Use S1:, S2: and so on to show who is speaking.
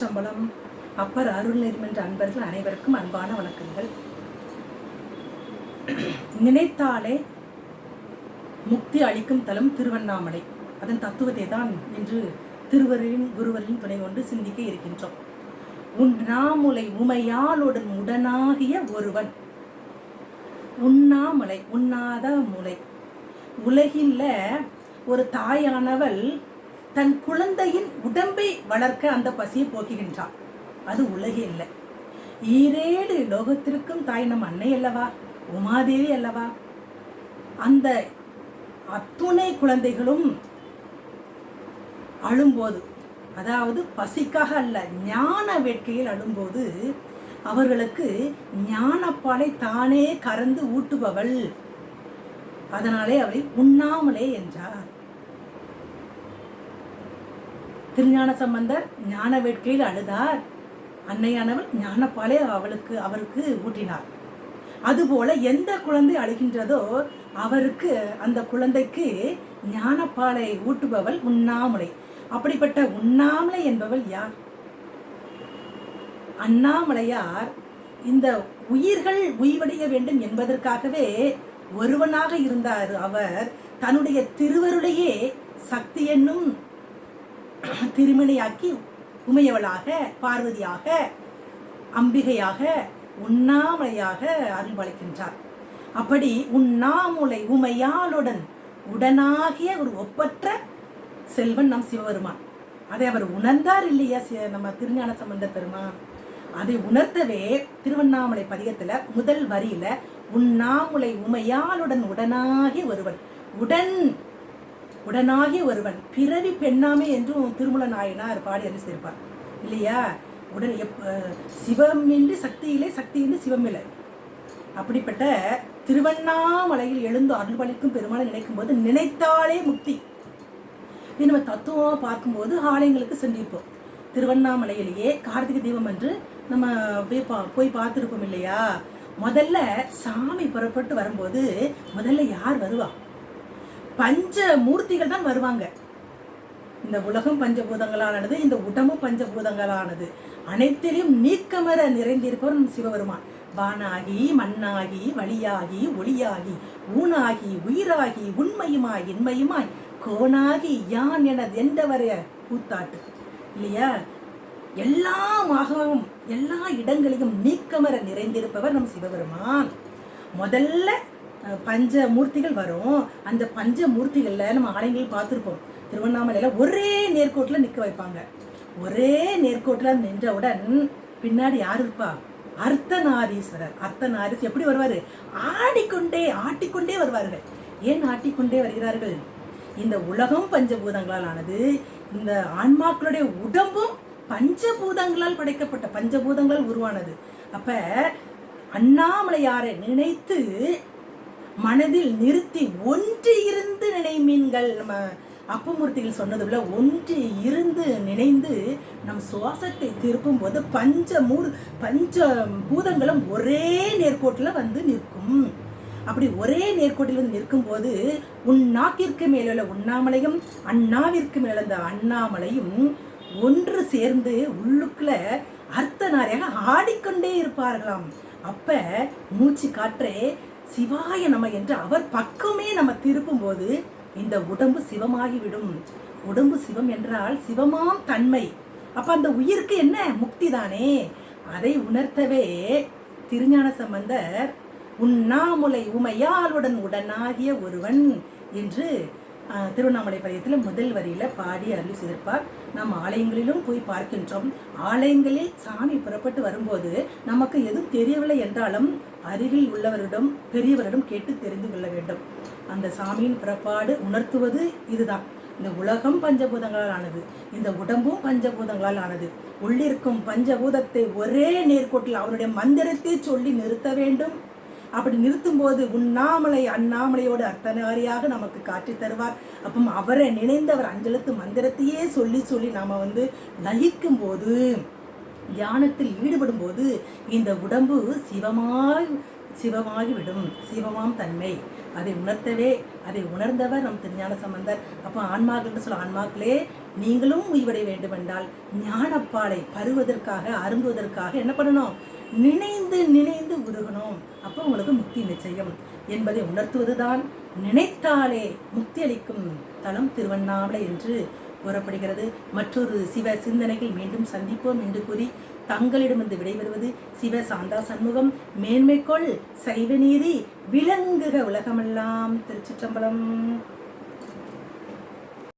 S1: சம்பளம் அப்பர் அருள் என்ற அன்பர்கள் அனைவருக்கும் அன்பான வணக்கங்கள். நினைத்தாலே முக்தி அளிக்கும் தலம் திருவண்ணாமலை. அதன் தத்துவத்தை தான் இன்று திருவரின் குருவரின் துணை கொண்டு சிந்திக்க இருக்கின்றோம். உண்ணாமுலை உமையாளுடன் உடனாகிய ஒருவன். உண்ணாமலை உண்ணாத முலை. உலகில் ஒரு தாயானவள் தன் குழந்தையின் உடம்பை வளர்க்க அந்த பசியை போக்குகின்றாள் அது உலகே இல்லை. ஈரேழு லோகத்திற்கும் தாய் நம் அன்னை அல்லவா? உமாதேவி அல்லவா? அந்த அத்துணை குழந்தைகளும் அழும்போது அதாவது பசிக்காக அல்ல ஞான வேட்கையில் அழும்போது அவர்களுக்கு ஞானப்பாலை தானே கறந்து ஊட்டுபவள். அதனாலே அவளை உண்ணாமலே என்றார். திருஞான சம்பந்தர் ஞான வேட்கையில் அழுதார். அன்னையானவள் ஞானப்பாலே அவளுக்கு அவருக்கு ஊட்டினார். அதுபோல எந்த குழந்தை அழுகின்றதோ அவருக்கு அந்த குழந்தைக்கு ஞானப்பாலை ஊட்டுபவள் உண்ணாமலை. அப்படிப்பட்ட உண்ணாமலை என்பவள் யார்? அண்ணாமலையார் இந்த உயிர்கள் உய்வடைய வேண்டும் என்பதற்காகவே ஒருவனாக இருந்தார். அவர் தன்னுடைய திருவருளையே சக்தி என்னும் திருமணியாக்கி உமையவளாக பார்வதியாக அம்பிகையாக உண்ணாமலையாக அருள்பாலிக்கின்றார். அப்படி உண்ணாமுலை உமையாளுடன் உடனாகிய ஒரு ஒப்பற்ற செல்வன் நம் சிவபெருமான். அதை அவர் உணர்ந்தார் இல்லையா சி- நம்ம திருஞான சம்பந்த பெருமான்? அதை உணர்த்தவே திருவண்ணாமலை பதிகத்துல முதல் வரியில உண்ணாமுலை உமையாளுடன் உடனாகி ஒருவன் உடன் உடனாகிய ஒருவன் பிறவி பெண்ணாமே என்றும் திருமல நாயனார் பாடி அறிவித்திருப்பார் இல்லையா? உடன் எப் அஹ் சிவமின்றி சக்தியிலே சக்தியின்றி சிவமில்லை. அப்படிப்பட்ட திருவண்ணாமலையில் எழுந்து அருள்பளிக்கும் பெருமாளை நினைக்கும் போது நினைத்தாலே முக்தி. இது நம்ம தத்துவமாக பார்க்கும்போது ஆலயங்களுக்கு சென்றிருப்போம். திருவண்ணாமலையிலேயே கார்த்திகை தீபம் என்று நம்ம போய் பா போய் பார்த்துருப்போம் இல்லையா? முதல்ல சாமி புறப்பட்டு வரும்போது முதல்ல யார் வருவா? பஞ்ச மூர்த்திகள் தான் வருவாங்க. இந்த உலகம் பஞ்சபூதங்களானது இந்த உடம்பும் பஞ்சபூதங்களானது அனைத்திலும் நீக்கமர நிறைந்திருப்பவர் நம் சிவபெருமான். வானாகி மண்ணாகி வழியாகி ஒளியாகி ஊனாகி உயிராகி உண்மையுமாய் இன்மையுமாய் கோனாகி யான் எனது எந்தவரைய கூத்தாட்டு இல்லையா? எல்லாமாகவும் எல்லா இடங்களிலும் நீக்கமர நிறைந்திருப்பவர் நம் சிவபெருமான். முதல்ல பஞ்ச மூர்த்திகள் வரும். அந்த பஞ்ச மூர்த்திகளில் நம்ம ஆலயங்கள் பார்த்துருப்போம். திருவண்ணாமலையில் ஒரே நேர்கோட்டில் நிற்க வைப்பாங்க. ஒரே நேர்கோட்டில் நின்றவுடன் பின்னாடி யார் இருப்பா? அர்த்தநாரீஸ்வரர் அர்த்தநாரீஸ் எப்படி வருவார்? ஆடிக்கொண்டே ஆட்டிக்கொண்டே வருவார்கள். ஏன் ஆட்டிக்கொண்டே வருகிறார்கள்? இந்த உலகம் பஞ்சபூதங்களால் ஆனது இந்த ஆன்மாக்களுடைய உடம்பும் பஞ்சபூதங்களால் படைக்கப்பட்ட பஞ்சபூதங்கள் உருவானது. அப்ப அண்ணாமலையாரை நினைத்து மனதில் நிறுத்தி ஒன்று இருந்து நினைமீன்கள். நம்ம அப்பமூர்த்திகள் சொன்னது போல ஒன்று இருந்து நினைந்து நம் சுவாசத்தை திருப்பும் போது பஞ்ச மூர் பஞ்ச பூதங்களும் ஒரே நேர்கோட்டில் வந்து நிற்கும். அப்படி ஒரே நேர்கோட்டில் வந்து நிற்கும்போது உன் நாக்கிற்கு மேலுள்ள உண்ணாமலையும் அண்ணாவிற்கு மேல அண்ணாமலையும் ஒன்று சேர்ந்து உள்ளுக்குள்ள அர்த்த அர்த்தநாரியாக ஆடிக்கொண்டே இருப்பார்களாம். அப்ப மூச்சு காற்றே சிவாய நம என்று அவர் பக்கமே நம்ம திருப்பும் போது இந்த உடம்பு சிவமாகிவிடும். உடம்பு சிவம் என்றால் சிவமாம் தன்மை. அப்ப அந்த உயிருக்கு என்ன? முக்தி தானே. அதை உணர்த்தவே திருஞான சம்பந்தர் உண்ணாமுலை உமையாளுடன் உடனாகிய ஒருவன் என்று திருவண்ணாமலை பதியத்தில் முதல் வரியில் பாடி அருள் செய்திருப்பார். நாம் ஆலயங்களிலும் போய் பார்க்கின்றோம். ஆலயங்களில் சாமி புறப்பட்டு வரும்போது நமக்கு எதுவும் தெரியவில்லை என்றாலும் அருகில் உள்ளவரிடம் பெரியவரிடம் கேட்டு தெரிந்து கொள்ள வேண்டும். அந்த சாமியின் புறப்பாடு உணர்த்துவது இதுதான். இந்த உலகம் பஞ்சபூதங்களால் ஆனது இந்த உடம்பும் பஞ்சபூதங்களால் ஆனது. உள்ளிருக்கும் பஞ்சபூதத்தை ஒரே நேர்கோட்டில் அவருடைய மந்திரத்தை சொல்லி நிறுத்த வேண்டும். அப்படி நிறுத்தும்போது உண்ணாமலை அண்ணாமலையோடு அர்த்தநாரியாக நமக்கு காட்டி தருவார். அப்போ அவரை நினைந்தவர் அஞ்சலத்து மந்திரத்தையே சொல்லி சொல்லி நாம் வந்து லயிக்கும் போது தியானத்தில் ஈடுபடும் போது இந்த உடம்பு சிவமாய் சிவமாகிவிடும். சிவமாம் தன்மை. அதை உணர்த்தவே அதை உணர்ந்தவர் நம் திருஞான சம்பந்தர். அப்போ ஆன்மாக்கள்னு சொல்ல ஆன்மாக்களே நீங்களும் உய்வடைய வேண்டுமென்றால் ஞானப்பாலை பருவதற்காக அருந்துவதற்காக என்ன பண்ணணும்? நினைந்து நினைந்து உருகணும். அப்போ உங்களுக்கு முக்தி நிச்சயம். என்பதை உணர்த்துவதுதான் நினைத்தாலே முக்தி அளிக்கும் தலம் திருவண்ணாமலை என்று கூறப்படுகிறது. மற்றொரு சிவ சிந்தனைகள் மீண்டும் சந்திப்போம் என்று கூறி தங்களிடமிருந்து விடைபெறுவது சிவ சாந்தா சண்முகம். மேன்மைக்கொள் சைவநீதி விளங்குக உலகமெல்லாம் திருச்சிற்றம்பலம்.